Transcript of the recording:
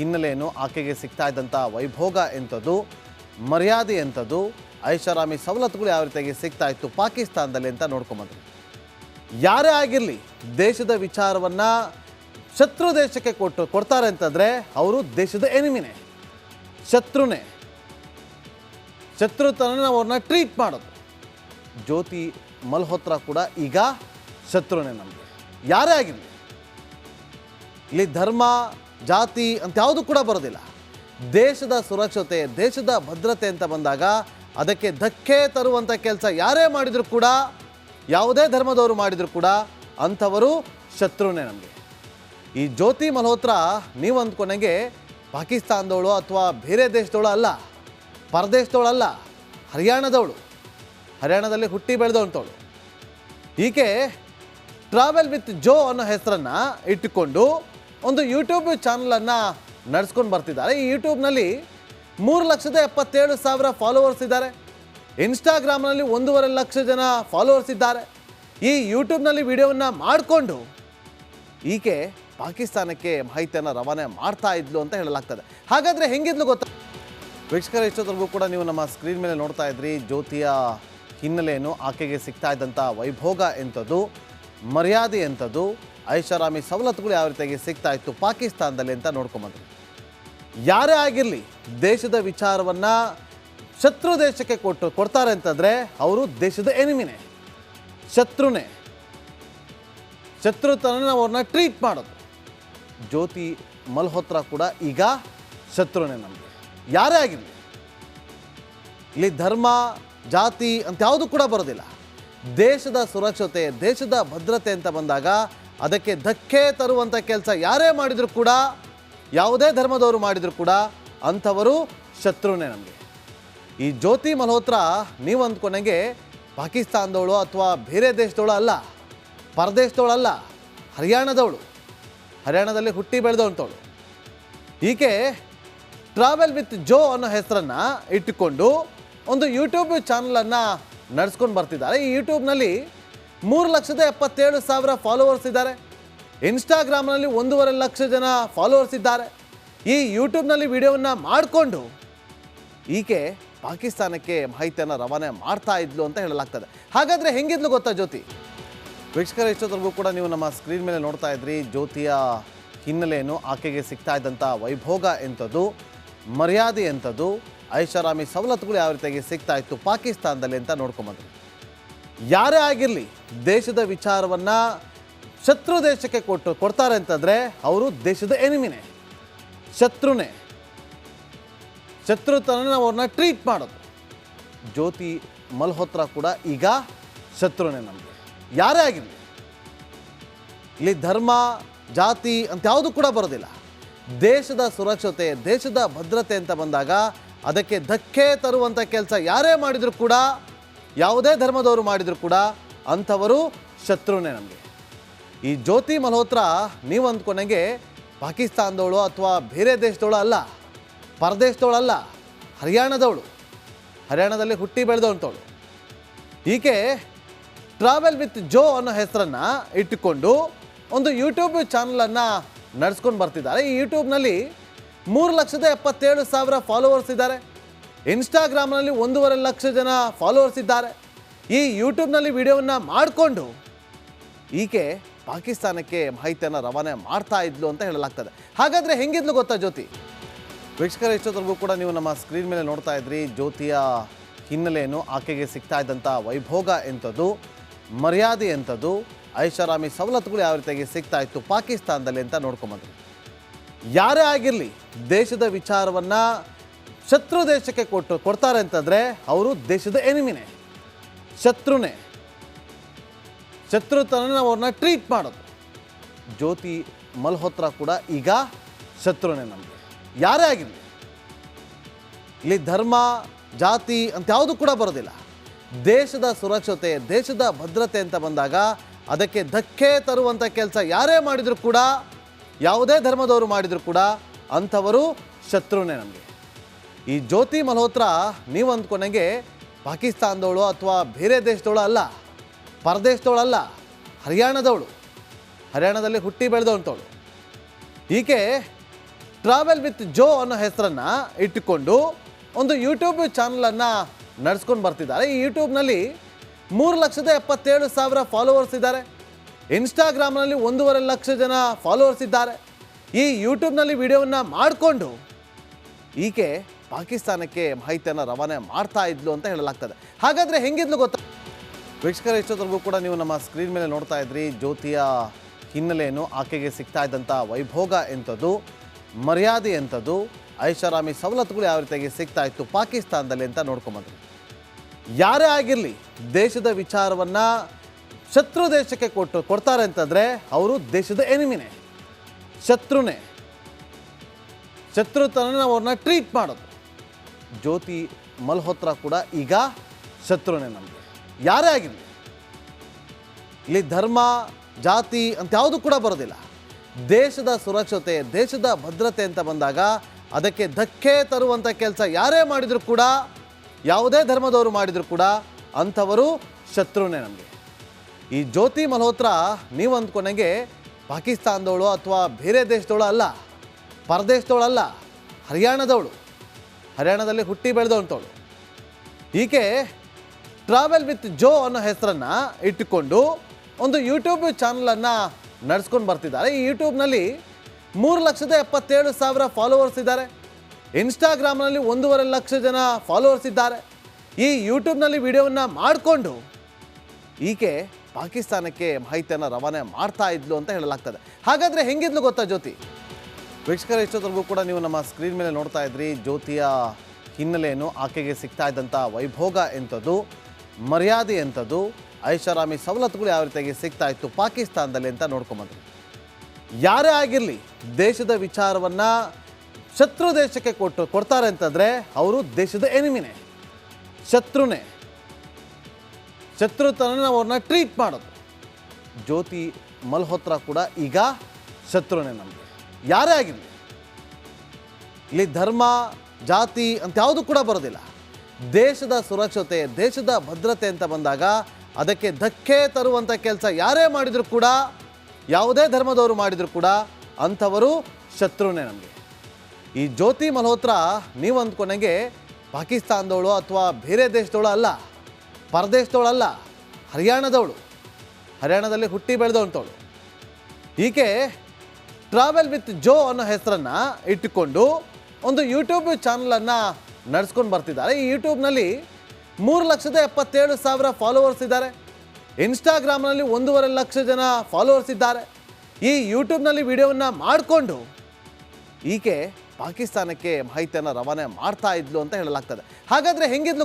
ಹಿನ್ನೆಲೆಯನ್ನು ಆಕೆಗೆ ಸಿಗ್ತಾ ಇದ್ದಂಥ ವೈಭೋಗ ಎಂಥದ್ದು, ಮರ್ಯಾದೆ ಎಂಥದ್ದು, ಐಷಾರಾಮಿ ಸವಲತ್ತುಗಳು ಯಾವ ರೀತಿಯಾಗಿ ಸಿಗ್ತಾ ಇತ್ತು ಪಾಕಿಸ್ತಾನದಲ್ಲಿ ಅಂತ ನೋಡ್ಕೊಂಬಂದ್ರು. ಯಾರೇ ಆಗಿರಲಿ, ದೇಶದ ವಿಚಾರವನ್ನು ಶತ್ರು ದೇಶಕ್ಕೆ ಕೊಟ್ಟು, ಕೊಡ್ತಾರೆ ಅಂತಂದರೆ ಅವರು ದೇಶದ ಎನಿಮಿನೇ. ಶತ್ರುನೇ. ಶತ್ರುತನ ಅವ್ರನ್ನ ಟ್ರೀಟ್ ಮಾಡೋದು. ಜ್ಯೋತಿ ಮಲ್ಹೋತ್ರ ಕೂಡ ಈಗ ಶತ್ರುನೇ ನಮಗೆ. ಯಾರೇ ಆಗಿರಲಿ, ಇಲ್ಲಿ ಧರ್ಮ ಜಾತಿ ಅಂತ ಯಾವುದು ಕೂಡ ಬರೋದಿಲ್ಲ. ದೇಶದ ಸುರಕ್ಷತೆ, ದೇಶದ ಭದ್ರತೆ ಅಂತ ಬಂದಾಗ ಅದಕ್ಕೆ ಧಕ್ಕೆ ತರುವಂಥ ಕೆಲಸ ಯಾರೇ ಮಾಡಿದರೂ ಕೂಡ, ಯಾವುದೇ ಧರ್ಮದವರು ಮಾಡಿದರೂ ಕೂಡ ಅಂಥವರು ಶತ್ರುನೇ ನಮಗೆ. ಈ ಜ್ಯೋತಿ ಮಲ್ಹೋತ್ರ ನೀವು ಅಂದ್ಕೊಂಡಂಗೆ ಪಾಕಿಸ್ತಾನದವಳು ಅಥವಾ ಬೇರೆ ದೇಶದವಳು ಅಲ್ಲ, ಪರದೇಶದವಳಲ್ಲ, ಹರಿಯಾಣದವಳು. ಹರಿಯಾಣದಲ್ಲಿ ಹುಟ್ಟಿ ಬೆಳೆದವಂಥವಳು ಈಕೆ ಟ್ರಾವೆಲ್ ವಿತ್ ಜೋ ಅನ್ನೋ ಹೆಸರನ್ನು ಇಟ್ಟುಕೊಂಡು ಒಂದು ಯೂಟ್ಯೂಬ್ ಚಾನಲನ್ನು ನಡೆಸ್ಕೊಂಡು ಬರ್ತಿದ್ದಾರೆ. ಈ ಯೂಟ್ಯೂಬ್ನಲ್ಲಿ ಮೂರು ಲಕ್ಷದ ಎಪ್ಪತ್ತೇಳು ಸಾವಿರ ಫಾಲೋವರ್ಸ್ ಇದ್ದಾರೆ. ಇನ್ಸ್ಟಾಗ್ರಾಮ್ನಲ್ಲಿ ಒಂದೂವರೆ ಲಕ್ಷ ಜನ ಫಾಲೋವರ್ಸ್ ಇದ್ದಾರೆ. ಈ ಯೂಟ್ಯೂಬ್ನಲ್ಲಿ ವಿಡಿಯೋವನ್ನು ಮಾಡಿಕೊಂಡು ಈಕೆ ಪಾಕಿಸ್ತಾನಕ್ಕೆ ಮಾಹಿತಿಯನ್ನು ರವಾನೆ ಮಾಡ್ತಾ ಇದ್ಲು ಅಂತ ಹೇಳಲಾಗ್ತದೆ. ಹಾಗಾದರೆ ಹೆಂಗಿದ್ಲು ಗೊತ್ತಾ? ವೀಕ್ಷಕರ ಇಷ್ಟೊತ್ತರೆಗೂ ಕೂಡ ನೀವು ನಮ್ಮ ಸ್ಕ್ರೀನ್ ಮೇಲೆ ನೋಡ್ತಾ ಇದ್ರಿ. ಜ್ಯೋತಿಯ ಹಿನ್ನೆಲೆಯನ್ನು ಆಕೆಗೆ ಸಿಗ್ತಾ ಇದ್ದಂಥ ವೈಭೋಗ ಎಂಥದ್ದು. ಮರ್ಯಾದೆ ಎಂಥದ್ದು? ಐಷಾರಾಮಿ ಸವಲತ್ತುಗಳು ಯಾವ ರೀತಿಯಾಗಿ ಸಿಗ್ತಾ ಇತ್ತು ಪಾಕಿಸ್ತಾನದಲ್ಲಿ ಅಂತ ನೋಡ್ಕೊಂಬಂದ್ರು. ಯಾರೇ ಆಗಿರಲಿ, ದೇಶದ ವಿಚಾರವನ್ನು ಶತ್ರು ದೇಶಕ್ಕೆ ಕೊಟ್ಟು ಕೊಡ್ತಾರೆ ಅಂತಂದರೆ ಅವರು ದೇಶದ ಎನಿಮಿನೇ ಶತ್ರುನೇ. ಶತ್ರುತನ ಅವ್ರನ್ನ ಟ್ರೀಟ್ ಮಾಡೋದು. ಜ್ಯೋತಿ ಮಲ್ಹೋತ್ರ ಕೂಡ ಈಗ ಶತ್ರುನೇ ನಮಗೆ. ಯಾರೇ ಆಗಿರಲಿ. ಇಲ್ಲಿ ಧರ್ಮ, ಜಾತಿ ಅಂತ ಯಾವುದು ಕೂಡ ಬರೋದಿಲ್ಲ. ದೇಶದ ಸುರಕ್ಷತೆ, ದೇಶದ ಭದ್ರತೆ ಅಂತ ಬಂದಾಗ ಅದಕ್ಕೆ ಧಕ್ಕೆ ತರುವಂಥ ಕೆಲಸ ಯಾರೇ ಮಾಡಿದರೂ ಕೂಡ, ಯಾವುದೇ ಧರ್ಮದವರು ಮಾಡಿದರೂ ಕೂಡ ಅಂಥವರು ಶತ್ರುನೇ ನಮಗೆ. ಈ ಜ್ಯೋತಿ ಮಲ್ಹೋತ್ರ ನೀವು ಅಂದ್ಕೊಂಡಂಗೆ ಪಾಕಿಸ್ತಾನದವಳು ಅಥವಾ ಬೇರೆ ದೇಶದವಳು ಅಲ್ಲ ಪರದೇಶದವಳಲ್ಲ ಹರಿಯಾಣದವಳು. ಹರಿಯಾಣದಲ್ಲಿ ಹುಟ್ಟಿ ಬೆಳೆದವಂಥವಳು ಈಕೆ ಟ್ರಾವೆಲ್ ವಿತ್ ಜೋ ಅನ್ನೋ ಹೆಸರನ್ನು ಇಟ್ಟುಕೊಂಡು ಒಂದು ಯೂಟ್ಯೂಬ್ ಚಾನಲನ್ನು ನಡೆಸ್ಕೊಂಡು ಬರ್ತಿದ್ದಾರೆ. ಈ ಯೂಟ್ಯೂಬ್ನಲ್ಲಿ ಮೂರು ಲಕ್ಷದ ಎಪ್ಪತ್ತೇಳು ಸಾವಿರ ಫಾಲೋವರ್ಸ್ ಇದ್ದಾರೆ. ಇನ್ಸ್ಟಾಗ್ರಾಮ್ನಲ್ಲಿ ಒಂದೂವರೆ ಲಕ್ಷ ಜನ ಫಾಲೋವರ್ಸ್ ಇದ್ದಾರೆ. ಈ ಯೂಟ್ಯೂಬ್ನಲ್ಲಿ ವಿಡಿಯೋವನ್ನು ಮಾಡಿಕೊಂಡು ಈಕೆ ಪಾಕಿಸ್ತಾನಕ್ಕೆ ಮಾಹಿತಿಯನ್ನು ರವಾನೆ ಮಾಡ್ತಾ ಇದ್ಲು ಅಂತ ಹೇಳಲಾಗ್ತದೆ. ಹಾಗಾದರೆ ಹೆಂಗಿದ್ಲು ಗೊತ್ತಾ ಜ್ಯೋತಿ? ವೀಕ್ಷಕರ ಇಷ್ಟೊತ್ತರೆಗೂ ಕೂಡ ನೀವು ನಮ್ಮ ಸ್ಕ್ರೀನ್ ಮೇಲೆ ನೋಡ್ತಾ ಇದ್ರಿ. ಜ್ಯೋತಿಯ ಹಿನ್ನೆಲೆಯನ್ನು ಆಕೆಗೆ ಸಿಗ್ತಾ ಇದ್ದಂಥ ವೈಭೋಗ ಎಂಥದ್ದು, ಮರ್ಯಾದೆ ಎಂಥದ್ದು ಐಷಾರಾಮಿ ಸವಲತ್ತುಗಳು ಯಾವ ರೀತಿಯಾಗಿ ಸಿಗ್ತಾ ಇತ್ತು ಪಾಕಿಸ್ತಾನದಲ್ಲಿ ಅಂತ ನೋಡ್ಕೊಂಬಂದ್ರು. ಯಾರೇ ಆಗಿರಲಿ, ದೇಶದ ವಿಚಾರವನ್ನು ಶತ್ರು ದೇಶಕ್ಕೆ ಕೊಟ್ಟು ಕೊಡ್ತಾರೆ ಅಂತಂದರೆ ಅವರು ದೇಶದ ಎನಿಮಿನೇ ಶತ್ರುನೇ. ಶತ್ರುತನ ಅವ್ರನ್ನ ಟ್ರೀಟ್ ಮಾಡೋದು. ಜ್ಯೋತಿ ಮಲ್ಹೋತ್ರ ಕೂಡ ಈಗ ಶತ್ರುನೇ ನಮಗೆ. ಯಾರೇ ಆಗಿರಲಿ. ಇಲ್ಲಿ ಧರ್ಮ, ಜಾತಿ ಅಂತ ಯಾವುದು ಕೂಡ ಬರೋದಿಲ್ಲ. ದೇಶದ ಸುರಕ್ಷತೆ, ದೇಶದ ಭದ್ರತೆ ಅಂತ ಬಂದಾಗ ಅದಕ್ಕೆ ಧಕ್ಕೆ ತರುವಂಥ ಕೆಲಸ ಯಾರೇ ಮಾಡಿದರೂ ಕೂಡ, ಯಾವುದೇ ಧರ್ಮದವರು ಮಾಡಿದರೂ ಕೂಡ ಅಂಥವರು ಶತ್ರುನೇ ನಮಗೆ. ಈ ಜ್ಯೋತಿ ಮಲ್ಹೋತ್ರ ನೀವು ಅಂದ್ಕೊಂಡಂಗೆ ಪಾಕಿಸ್ತಾನದವಳು ಅಥವಾ ಬೇರೆ ದೇಶದವಳು ಅಲ್ಲ ಪರದೇಶದವಳಲ್ಲ ಹರಿಯಾಣದವಳು. ಹರಿಯಾಣದಲ್ಲಿ ಹುಟ್ಟಿ ಬೆಳೆದವಂಥವಳು ಈಕೆ ಟ್ರಾವೆಲ್ ವಿತ್ ಜೋ ಅನ್ನೋ ಹೆಸರನ್ನು ಇಟ್ಟುಕೊಂಡು ಒಂದು ಯೂಟ್ಯೂಬ್ ಚಾನಲನ್ನು ನಡೆಸ್ಕೊಂಡು ಬರ್ತಿದ್ದಾರೆ. ಈ ಯೂಟ್ಯೂಬ್ನಲ್ಲಿ ಮೂರು ಲಕ್ಷದ ಎಪ್ಪತ್ತೇಳು ಸಾವಿರ ಫಾಲೋವರ್ಸ್ ಇದ್ದಾರೆ. ಇನ್ಸ್ಟಾಗ್ರಾಮ್ನಲ್ಲಿ ಒಂದೂವರೆ ಲಕ್ಷ ಜನ ಫಾಲೋವರ್ಸ್ ಇದ್ದಾರೆ. ಈ ಯೂಟ್ಯೂಬ್ನಲ್ಲಿ ವಿಡಿಯೋವನ್ನು ಮಾಡಿಕೊಂಡು ಈಕೆ ಪಾಕಿಸ್ತಾನಕ್ಕೆ ಮಾಹಿತಿಯನ್ನು ರವಾನೆ ಮಾಡ್ತಾ ಇದ್ಲು ಅಂತ ಹೇಳಲಾಗ್ತದೆ. ಹಾಗಾದರೆ ಹೆಂಗಿದ್ಲು ಗೊತ್ತಾ ಜ್ಯೋತಿ? ವೀಕ್ಷಕರ ಇಷ್ಟೊತ್ತರೆಗೂ ಕೂಡ ನೀವು ನಮ್ಮ ಸ್ಕ್ರೀನ್ ಮೇಲೆ ನೋಡ್ತಾ ಇದ್ರಿ. ಜ್ಯೋತಿಯ ಹಿನ್ನೆಲೆಯನ್ನು ಆಕೆಗೆ ಸಿಗ್ತಾ ಇದ್ದಂಥ ವೈಭೋಗ ಎಂಥದ್ದು, ಮರ್ಯಾದೆ ಎಂಥದ್ದು, ಐಷಾರಾಮಿ ಸವಲತ್ತುಗಳು ಯಾವ ರೀತಿಯಾಗಿ ಸಿಗ್ತಾ ಇತ್ತು ಪಾಕಿಸ್ತಾನದಲ್ಲಿ ಅಂತ ನೋಡ್ಕೊಂಬಂದ್ರಿ ಯಾರೇ ಆಗಿರಲಿ ದೇಶದ ವಿಚಾರವನ್ನು ಶತ್ರು ದೇಶಕ್ಕೆ ಕೊಟ್ಟು ಕೊಡ್ತಾರೆ ಅಂತಂದರೆ ಅವರು ದೇಶದ ಎನಿಮಿನೇ ಶತ್ರುನೇ. ಶತ್ರುತನ ಅವ್ರನ್ನ ಟ್ರೀಟ್ ಮಾಡೋದು. ಜ್ಯೋತಿ ಮಲ್ಹೋತ್ರ ಕೂಡ ಈಗ ಶತ್ರುನೇ ನಮಗೆ. ಯಾರೇ ಆಗಿರಲಿ. ಇಲ್ಲಿ ಧರ್ಮ, ಜಾತಿ ಅಂತ ಯಾವುದು ಕೂಡ ಬರೋದಿಲ್ಲ. ದೇಶದ ಸುರಕ್ಷತೆ, ದೇಶದ ಭದ್ರತೆ ಅಂತ ಬಂದಾಗ ಅದಕ್ಕೆ ಧಕ್ಕೆ ತರುವಂಥ ಕೆಲಸ ಯಾರೇ ಮಾಡಿದರೂ ಕೂಡ ಯಾವುದೇ ಧರ್ಮದವರು ಮಾಡಿದರೂ ಕೂಡ ಅಂಥವರು ಶತ್ರುನೇ ನಮಗೆ. ಈ ಜ್ಯೋತಿ ಮಲ್ಹೋತ್ರ ನೀವು ಅಂದ್ಕೊಂಡಂಗೆ ಪಾಕಿಸ್ತಾನದವಳು ಅಥವಾ ಬೇರೆ ದೇಶದವಳು ಅಲ್ಲ ಪರದೇಶದವಳಲ್ಲ ಹರಿಯಾಣದವಳು. ಹರಿಯಾಣದಲ್ಲಿ ಹುಟ್ಟಿ ಬೆಳೆದವಂಥವಳು ಈಕೆ ಟ್ರಾವೆಲ್ ವಿತ್ ಜೋ ಅನ್ನೋ ಹೆಸರನ್ನು ಇಟ್ಟುಕೊಂಡು ಒಂದು ಯೂಟ್ಯೂಬ್ ಚಾನಲನ್ನು ನಡೆಸ್ಕೊಂಡು ಬರ್ತಿದ್ದಾರೆ. ಈ ಯೂಟ್ಯೂಬ್ನಲ್ಲಿ ಮೂರು ಲಕ್ಷದ ಎಪ್ಪತ್ತೇಳು ಸಾವಿರ ಫಾಲೋವರ್ಸ್ ಇದ್ದಾರೆ. ಇನ್ಸ್ಟಾಗ್ರಾಮ್ನಲ್ಲಿ ಒಂದೂವರೆ ಲಕ್ಷ ಜನ ಫಾಲೋವರ್ಸ್ ಇದ್ದಾರೆ. ಈ ಯೂಟ್ಯೂಬ್ನಲ್ಲಿ ವಿಡಿಯೋವನ್ನು ಮಾಡಿಕೊಂಡು ಈಕೆ ಪಾಕಿಸ್ತಾನಕ್ಕೆ ಮಾಹಿತಿಯನ್ನು ರವಾನೆ ಮಾಡ್ತಾ ಇದ್ಲು ಅಂತ ಹೇಳಲಾಗ್ತದೆ. ಹಾಗಾದರೆ ಹೆಂಗಿದ್ಲು ಗೊತ್ತಾ? ವೀಕ್ಷಕರ ಇಷ್ಟೊತ್ತರೆಗೂ ಕೂಡ ನೀವು ನಮ್ಮ ಸ್ಕ್ರೀನ್ ಮೇಲೆ ನೋಡ್ತಾ ಇದ್ರಿ. ಜ್ಯೋತಿಯ ಹಿನ್ನೆಲೆಯನ್ನು ಆಕೆಗೆ ಸಿಗ್ತಾ ಇದ್ದಂಥ ವೈಭೋಗ ಎಂಥದ್ದು, ಮರ್ಯಾದೆ ಎಂಥದ್ದು, ಐಷಾರಾಮಿ ಸವಲತ್ತುಗಳು ಯಾವ ರೀತಿಯಾಗಿ ಸಿಗ್ತಾ ಇತ್ತು ಪಾಕಿಸ್ತಾನದಲ್ಲಿ ಅಂತ ನೋಡ್ಕೊಂಬಂದ್ರಿ. ಯಾರೇ ಆಗಿರಲಿ ದೇಶದ ವಿಚಾರವನ್ನು ಶತ್ರು ದೇಶಕ್ಕೆ ಕೊಟ್ಟು ಕೊಡ್ತಾರೆ ಅಂತಂದರೆ ಅವರು ದೇಶದ ಎನಿಮಿನೇ. ಶತ್ರುನೇ. ಶತ್ರುತನ ಅವ್ರನ್ನ ಟ್ರೀಟ್ ಮಾಡೋದು. ಜ್ಯೋತಿ ಮಲ್ಹೋತ್ರ ಕೂಡ ಈಗ ಶತ್ರುನೇ ನಮಗೆ. ಯಾರೇ ಆಗಿರಲಿ. ಇಲ್ಲಿ ಧರ್ಮ, ಜಾತಿ ಅಂತ ಯಾವುದು ಕೂಡ ಬರೋದಿಲ್ಲ. ದೇಶದ ಸುರಕ್ಷತೆ, ದೇಶದ ಭದ್ರತೆ ಅಂತ ಬಂದಾಗ ಅದಕ್ಕೆ ಧಕ್ಕೆ ತರುವಂಥ ಕೆಲಸ ಯಾರೇ ಮಾಡಿದರೂ ಕೂಡ, ಯಾವುದೇ ಧರ್ಮದವರು ಮಾಡಿದರೂ ಕೂಡ ಅಂಥವರು ಶತ್ರುನೇ ನಮಗೆ. ಈ ಜ್ಯೋತಿ ಮಲ್ಹೋತ್ರಾ ನೀವು ಅಂದ್ಕೊಂಡಂಗೆ ಪಾಕಿಸ್ತಾನದವಳು ಅಥವಾ ಬೇರೆ ದೇಶದವಳು ಅಲ್ಲ ಪರದೇಶದವಳು ಅಲ್ಲ ಹರಿಯಾಣದವಳು. ಹರಿಯಾಣದಲ್ಲಿ ಹುಟ್ಟಿ ಬೆಳೆದವಂಥವಳು ಈಕೆ ಟ್ರಾವೆಲ್ ವಿತ್ ಜೋ ಅನ್ನೋ ಹೆಸರನ್ನು ಇಟ್ಟುಕೊಂಡು ಒಂದು ಯೂಟ್ಯೂಬ್ ಚಾನಲನ್ನು ನಡೆಸ್ಕೊಂಡು ಬರ್ತಿದ್ದಾರೆ. ಈ ಯೂಟ್ಯೂಬ್ನಲ್ಲಿ ಮೂರು ಲಕ್ಷದ ಎಪ್ಪತ್ತೇಳು ಸಾವಿರ ಫಾಲೋವರ್ಸ್ ಇದ್ದಾರೆ. ಇನ್ಸ್ಟಾಗ್ರಾಮ್ನಲ್ಲಿ ಒಂದೂವರೆ ಲಕ್ಷ ಜನ ಫಾಲೋವರ್ಸ್ ಇದ್ದಾರೆ. ಈ ಯೂಟ್ಯೂಬ್ನಲ್ಲಿ ವಿಡಿಯೋವನ್ನು ಮಾಡಿಕೊಂಡು ಈಕೆ ಪಾಕಿಸ್ತಾನಕ್ಕೆ ಮಾಹಿತಿಯನ್ನು ರವಾನೆ ಮಾಡ್ತಾ ಇದ್ಲು ಅಂತ ಹೇಳಲಾಗ್ತದೆ. ಹಾಗಾದರೆ ಹೆಂಗಿದ್ಲು ಗೊತ್ತಾ ಜ್ಯೋತಿ? ವೀಕ್ಷಕರ ಇಷ್ಟೊತ್ತರೆಗೂ ಕೂಡ ನೀವು ನಮ್ಮ ಸ್ಕ್ರೀನ್ ಮೇಲೆ ನೋಡ್ತಾ ಇದ್ರಿ. ಜ್ಯೋತಿಯ ಹಿನ್ನೆಲೆಯನ್ನು ಆಕೆಗೆ ಸಿಗ್ತಾ ಇದ್ದಂಥ ವೈಭೋಗ ಎಂಥದ್ದು, ಮರ್ಯಾದೆ ಎಂಥದ್ದು, ಐಷಾರಾಮಿ ಸವಲತ್ತುಗಳು ಯಾವ ರೀತಿಯಾಗಿ ಸಿಗ್ತಾ ಇತ್ತು ಪಾಕಿಸ್ತಾನದಲ್ಲಿ ಅಂತ ನೋಡ್ಕೊಂಬಂದ್ರಿ ಯಾರೇ ಆಗಿರಲಿ, ದೇಶದ ವಿಚಾರವನ್ನು ಶತ್ರು ದೇಶಕ್ಕೆ ಕೊಟ್ಟು ಕೊಡ್ತಾರೆ ಅಂತಂದರೆ, ಅವರು ದೇಶದ ಎನಿಮಿನೇ ಶತ್ರುನೇ. ಶತ್ರುತನ ಅವ್ರನ್ನ ಟ್ರೀಟ್ ಮಾಡೋದು. ಜ್ಯೋತಿ ಮಲ್ಹೋತ್ರ ಕೂಡ ಈಗ ಶತ್ರುನೇ ನಮಗೆ. ಯಾರೇ ಆಗಿರಲಿ. ಇಲ್ಲಿ ಧರ್ಮ, ಜಾತಿ ಅಂತ ಯಾವುದು ಕೂಡ ಬರೋದಿಲ್ಲ. ದೇಶದ ಸುರಕ್ಷತೆ, ದೇಶದ ಭದ್ರತೆ ಅಂತ ಬಂದಾಗ ಅದಕ್ಕೆ ಧಕ್ಕೆ ತರುವಂಥ ಕೆಲಸ ಯಾರೇ ಮಾಡಿದರೂ ಕೂಡ, ಯಾವುದೇ ಧರ್ಮದವರು ಮಾಡಿದರೂ ಕೂಡ ಅಂಥವರು ಶತ್ರುನೇ ನಮಗೆ. ಈ ಜ್ಯೋತಿ ಮಲ್ಹೋತ್ರ ನೀವು ಅಂದ್ಕೊಂಡಂಗೆ ಪಾಕಿಸ್ತಾನದವಳು ಅಥವಾ ಬೇರೆ ದೇಶದವಳು ಅಲ್ಲ. ಪರದೇಶದವಳು ಅಲ್ಲ ಹರಿಯಾಣದವಳು. ಹರಿಯಾಣದಲ್ಲಿ ಹುಟ್ಟಿ ಬೆಳೆದವಂಥವಳು ಈಕೆ ಟ್ರಾವೆಲ್ ವಿತ್ ಜೋ ಅನ್ನೋ ಹೆಸರನ್ನು ಇಟ್ಟುಕೊಂಡು ಒಂದು ಯೂಟ್ಯೂಬ್ ಚಾನಲನ್ನು ನಡೆಸ್ಕೊಂಡು ಬರ್ತಿದ್ದಾರೆ. ಈ ಯೂಟ್ಯೂಬ್ನಲ್ಲಿ ಮೂರು ಲಕ್ಷದ ಎಪ್ಪತ್ತೇಳು ಸಾವಿರ ಫಾಲೋವರ್ಸ್ ಇದ್ದಾರೆ. ಇನ್ಸ್ಟಾಗ್ರಾಮ್ನಲ್ಲಿ ಒಂದೂವರೆ ಲಕ್ಷ ಜನ ಫಾಲೋವರ್ಸ್ ಇದ್ದಾರೆ. ಈ ಯೂಟ್ಯೂಬ್ನಲ್ಲಿ ವಿಡಿಯೋವನ್ನು ಮಾಡಿಕೊಂಡು ಈಕೆ ಪಾಕಿಸ್ತಾನಕ್ಕೆ ಮಾಹಿತಿಯನ್ನು ರವಾನೆ ಮಾಡ್ತಾ ಇದ್ಲು ಅಂತ ಹೇಳಲಾಗ್ತದೆ. ಹಾಗಾದರೆ ಹೆಂಗಿದ್ಲು